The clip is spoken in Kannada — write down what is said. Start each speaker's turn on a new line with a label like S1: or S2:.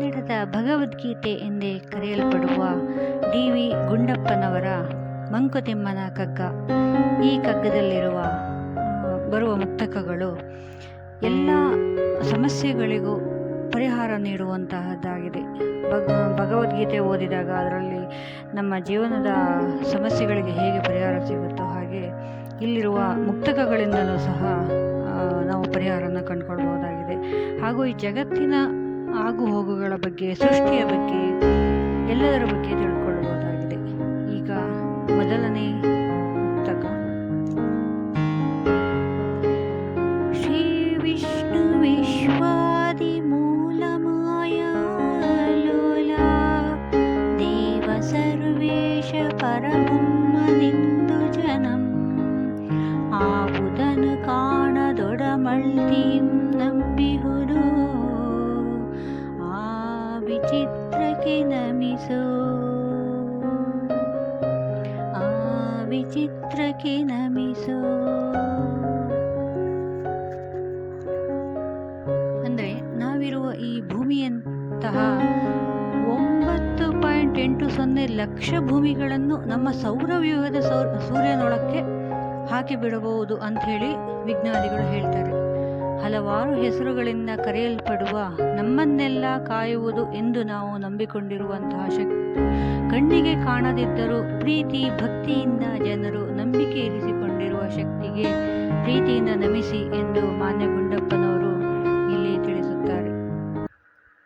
S1: ಕನ್ನಡದ ಭಗವದ್ಗೀತೆ ಎಂದೇ ಕರೆಯಲ್ಪಡುವ ಡಿ ವಿ ಗುಂಡಪ್ಪನವರ ಮಂಕುತಿಮ್ಮನ ಕಗ್ಗ. ಈ ಕಗ್ಗದಲ್ಲಿರುವ ಬರುವ ಮುಕ್ತಕಗಳು ಎಲ್ಲ ಸಮಸ್ಯೆಗಳಿಗೂ ಪರಿಹಾರ ನೀಡುವಂತಹದ್ದಾಗಿದೆ. ಭಗ, ಭಗವದ್ಗೀತೆ ಓದಿದಾಗ ಅದರಲ್ಲಿ ನಮ್ಮ ಜೀವನದ ಸಮಸ್ಯೆಗಳಿಗೆ ಹೇಗೆ ಪರಿಹಾರ ಸಿಗುತ್ತೋ ಹಾಗೆ ಇಲ್ಲಿರುವ ಮುಕ್ತಕಗಳಿಂದಲೂ ಸಹ ನಾವು ಪರಿಹಾರನ ಕಂಡುಕೊಳ್ಬಹುದಾಗಿದೆ. ಹಾಗೂ ಈ ಜಗತ್ತಿನ ಆಗು ಹೋಗುಗಳ ಬಗ್ಗೆ, ಸೃಷ್ಟಿಯ ಬಗ್ಗೆ ಎಲ್ಲದರ ಬಗ್ಗೆ ತಿಳ್ಕೊಳ್ಳಬಹುದಾಗಿದೆ ಈಗ ಮೊದಲನೇ ಪುಸ್ತಕ ಶ್ರೀ ವಿಷ್ಣು ವಿಶ್ವಾದಿ ಮೂಲ ಮಾಯಾ ಲೋಲ, ದೇವ ಸರ್ವೇಶ ಪರಮಮ್ಮನಿಂದು ವಿಚಿತ್ರಕ್ಕೆ ನಮಿಸೋ. ಆ ವಿಚಿತ್ರಕ್ಕೆ ನಮಿಸೋ. ಅಂದರೆ ನಾವಿರುವ ಈ ಭೂಮಿಯಂತಹ ಒಂಬತ್ತು ಪಾಯಿಂಟ್ ಎಂಟು ಸೊನ್ನೆ ಲಕ್ಷ ಭೂಮಿಗಳನ್ನು ನಮ್ಮ ಸೌರವ್ಯೂಹದ ಸೌರ, ಸೂರ್ಯನೊಳಕ್ಕೆ ಹಾಕಿ ಬಿಡಬಹುದು ಅಂಥೇಳಿ ವಿಜ್ಞಾನಿಗಳು ಹೇಳ್ತಾರೆ. ಹಲವಾರು ಹೆಸರುಗಳಿಂದ ಕರೆಯಲ್ಪಡುವ ನಮ್ಮನ್ನೆಲ್ಲ ಕಾಯುವುದು ಎಂದು ನಾವು ನಂಬಿಕೊಂಡಿರುವಂತಹ ಶಕ್ತಿ. ಕಣ್ಣಿಗೆ ಕಾಣದಿದ್ದರೂ ಪ್ರೀತಿ, ಭಕ್ತಿಯಿಂದ ಜನರು ನಂಬಿಕೆ ಇರಿಸಿಕೊಂಡಿರುವ ಶಕ್ತಿಗೆ ಪ್ರೀತಿಯಿಂದ ನಮಿಸಿ ಎಂದು ಮಾನ್ಯ ಗುಂಡಪ್ಪನವರು